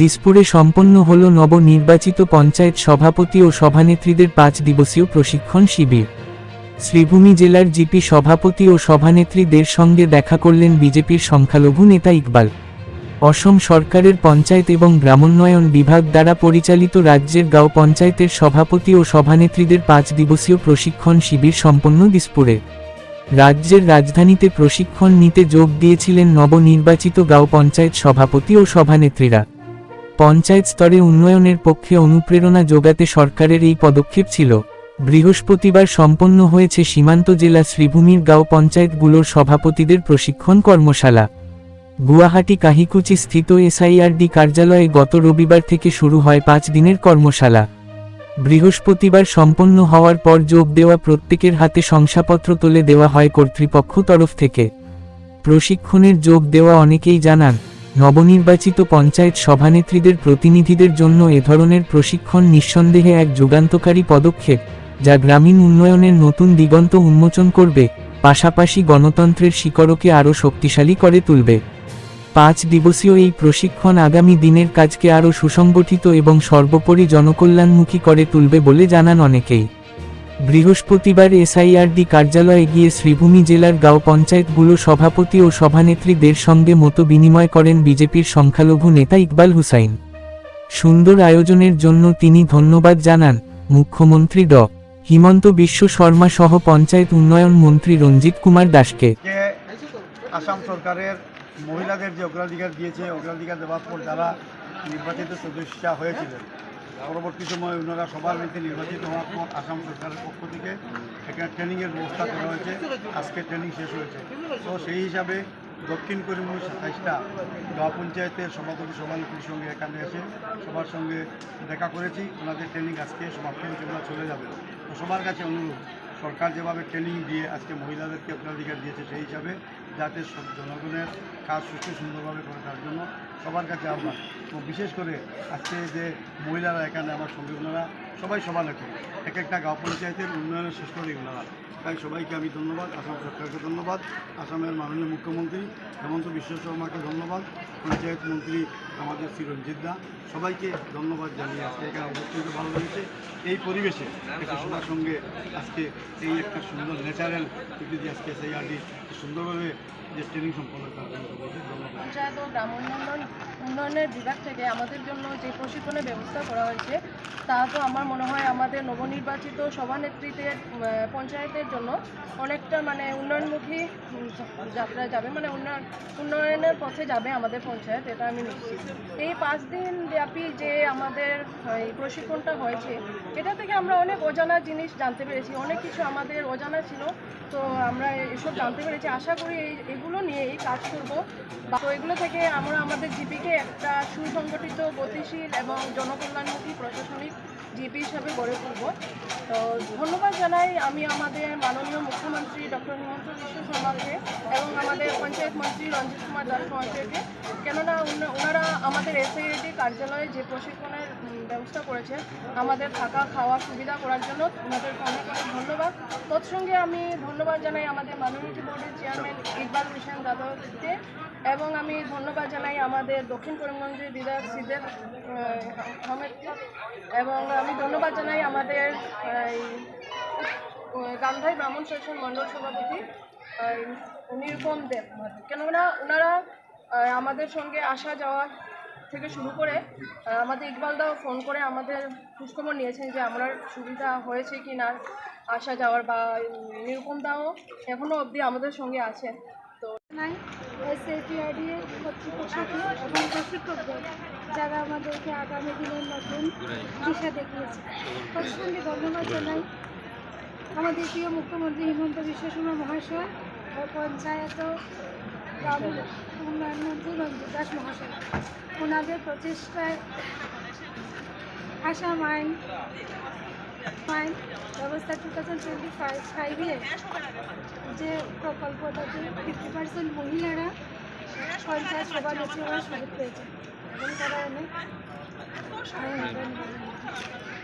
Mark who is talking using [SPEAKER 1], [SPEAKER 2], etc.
[SPEAKER 1] দিসপুরে সম্পন্ন হল নবনির্বাচিত পঞ্চায়েত সভাপতি ও সভানেত্রীদের পাঁচ দিবসীয় প্রশিক্ষণ শিবির। শ্রীভূমি জেলার জিপি সভাপতি ও সভানেত্রীদের সঙ্গে দেখা করলেন বিজেপির সংখ্যালঘু নেতা ইকবাল। অসম সরকারের পঞ্চায়েত এবং গ্রামোন্নয়ন বিভাগ দ্বারা পরিচালিত রাজ্যের গাঁও পঞ্চায়েতের সভাপতি ও সভানেত্রীদের পাঁচ দিবসীয় প্রশিক্ষণ শিবির সম্পন্ন দিসপুরে। রাজ্যের রাজধানীতে প্রশিক্ষণ নিতে যোগ দিয়েছিলেন নবনির্বাচিত গাঁও পঞ্চায়েত সভাপতি ও সভানেত্রীরা। পঞ্চায়েত স্তরে উন্নয়নের পক্ষে অনুপ্রেরণা যোগাতে সরকারের এই পদক্ষেপ ছিল। বৃহস্পতিবার সম্পন্ন হয়েছে সীমান্ত জেলা শ্রীভূমির গাঁও পঞ্চায়েতগুলোর সভাপতিদের প্রশিক্ষণ কর্মশালা। গুয়াহাটি কাহিকুচি স্থিত এসআইআরডি কার্যালয়ে গত রবিবার থেকে শুরু হয় পাঁচ দিনের কর্মশালা। বৃহস্পতিবার সম্পন্ন হওয়ার পর যোগ দেওয়া প্রত্যেকের হাতে শংসাপত্র তুলে দেওয়া হয় কর্তৃপক্ষ তরফ থেকে। প্রশিক্ষণের যোগ দেওয়া অনেকেই জানান নবনির্বাচিত পঞ্চায়েত সভানেত্রীদের প্রতিনিধিদের জন্য এ ধরনের প্রশিক্ষণ নিঃসন্দেহে এক যুগান্তকারী পদক্ষেপ, যা গ্রামীণ উন্নয়নের নতুন দিগন্ত উন্মোচন করবে, পাশাপাশি গণতন্ত্রের শিকড়কে আরও শক্তিশালী করে তুলবে। পাঁচ দিবসীয় এই প্রশিক্ষণ আগামী দিনের কাজকে আরও সুসংগঠিত এবং সর্বোপরি জনকল্যাণমুখী করে তুলবে বলে জানান অনেকেই। বৃহস্পতিবার এসআইআরডি কার্যালয়ে গিয়ে শ্রীভূমি জেলার গাঁও পঞ্চায়েতগুলো সভাপতি ও সভানেত্রীদের সঙ্গে মতো বিনিময় করেন বিজেপির সংখ্যালঘু নেতা ইকবাল হুসাইন। সুন্দর আয়োজনের জন্য তিনি ধন্যবাদ জানান মুখ্যমন্ত্রী ড। হিমন্ত বিশ্ব শর্মা সহ পঞ্চায়েত উন্নয়ন মন্ত্রী রঞ্জিত কুমার দাসকে।
[SPEAKER 2] আসাম সরকারের মহিলাদের যে অগ্রাধিকার দিয়েছে, অগ্রাধিকার দেওয়ার পর যারা নির্বাচিত সদস্যা হয়েছিলেন পরবর্তী সময় ওনারা সবার মধ্যে নির্বাচিত হওয়ার পর আসাম সরকারের পক্ষ থেকে এখানে ট্রেনিংয়ের ব্যবস্থা করা হয়েছে। আজকে ট্রেনিং শেষ হয়েছে। তো সেই হিসাবে দক্ষিণ করিমগঞ্জ সাতাইশটা গাঁও পঞ্চায়েতের সভাপতি, সভানেত্রীর সঙ্গে এখানে এসে সবার সঙ্গে দেখা করেছি। ওনাদের ট্রেনিং আজকে সমাপ্ত হয়েছে, ওনারা চলে যাবে তো সবার কাছে অনুরোধ সরকার যেভাবে ট্রেনিং দিয়ে আজকে মহিলাদেরকে অগ্রাধিকার দিয়েছে সেই হিসাবে যাতে সব জনগণের কাজ সুস্থ সুন্দরভাবে করে তার জন্য সবার কাছে আহ্বান। এবং বিশেষ করে আজকে যে মহিলারা এখানে আমার সঙ্গে ওনারা, সবাই সমানেত্রী এক একটা গাঁও পঞ্চায়েতের উন্নয়নের করে ওনারা। তাই সবাইকে আমি ধন্যবাদ, আসাম সরকারকে ধন্যবাদ, আসামের মাননীয় মুখ্যমন্ত্রী হেমন্ত বিশ্ব শর্মাকে ধন্যবাদ, পঞ্চায়েত মন্ত্রী আমাদের শ্রী রঞ্জিত দা, সবাইকে ধন্যবাদ জানিয়ে আজকে এখানে অবস্থিত ভালো লেগেছে। এই পরিবেশে সবার সঙ্গে আজকে এই একটা সুন্দর ন্যাচারাল যদি আজকে সেই আর্টি সুন্দরভাবে যে ট্রেনিং সম্পন্ন করা ধন্যবাদ
[SPEAKER 3] উন্নয়নের বিভাগ থেকে আমাদের জন্য যে প্রশিক্ষণের ব্যবস্থা করা হয়েছে, তা তো আমার মনে হয় আমাদের নবনির্বাচিত সভানেত্রীদের পঞ্চায়েতের জন্য অনেকটা মানে উন্নয়নমুখী যাত্রা যাবে মানে উন্নয়ন, উন্নয়নের পথে যাবে আমাদের পঞ্চায়েত, এটা আমি নিশ্চিত। এই পাঁচ দিন ব্যাপী যে আমাদের এই প্রশিক্ষণটা হয়েছে, এটা থেকে আমরা অনেক অজানা জিনিস জানতে পেরেছি, অনেক কিছু আমাদের অজানা ছিল, তো আমরা এসব জানতে পেরেছি। আশা করি এই, এগুলো নিয়েই কাজ করব। তো এগুলো থেকে আমরা, আমাদের জিপিকে একটা সুসংগঠিত, গতিশীল এবং জনকল্যাণমুখী প্রশাসনিক জিপি হিসাবে গড়ে তুলব। তো ধন্যবাদ জানাই আমি আমাদের মাননীয় মুখ্যমন্ত্রী ডক্টর হিমন্ত বিশ্ব শর্মাকে এবং আমাদের পঞ্চায়েত মন্ত্রী রঞ্জিত কুমার দাস মহাশয়কে। কেননা ওনারা আমাদের এসআইআইটি কার্যালয়ে যে প্রশিক্ষণের ব্যবস্থা করেছেন আমাদের থাকা, খাওয়া, সুবিধা করার জন্য ওনাদের অনেক অনেক ধন্যবাদ। তৎসঙ্গে আমি ধন্যবাদ জানাই আমাদের মাইনরিটি বোর্ডের চেয়ারম্যান ইকবাল হোসেন দাদাকে এবং আমি ধন্যবাদ জানাই আমাদের দক্ষিণ করিমগঞ্জের বিধায়ক সিদ্দেক আহমেদ এবং আমি ধন্যবাদ জানাই আমাদের গান্ধাই ব্রাহ্মণ সেশন মণ্ডল সভাপতি নিরুপম দেব। কেননা ওনারা আমাদের সঙ্গে আসা যাওয়া থেকে শুরু করে আমাদের ইকবালদাও ফোন করে আমাদের খোঁজখবর নিয়েছেন যে আমরা সুবিধা হয়েছে কি না আসা যাওয়ার বা নিরুপম দাও এখনও অবধি আমাদের সঙ্গে আছেন। তো
[SPEAKER 4] নাই এসএটিআরডি কর্তৃপক্ষকে এবং প্রশিক্ষকদের যারা আমাদেরকে আগামী দিনের নতুন দিশা দেখিয়েছে। সঙ্গে ধন্যবাদ জানাই। আমাদের প্রিয় মুখ্যমন্ত্রী হিমন্ত বিশ্ব মহাশয় ও পঞ্চায়েত দাস মহাশয় ওনাদের প্রচেষ্টায় আসাম আইন আইন ব্যবস্থা টু থাউজেন্ড টোয়েন্টি ফাইভ ফাইভে যে প্রকল্পটাতে ফিফটি পার্সেন্ট মহিলারা পঞ্চায়েত সভানেত্রী হওয়ার সুযোগ পেয়েছে এবং তারা অনেক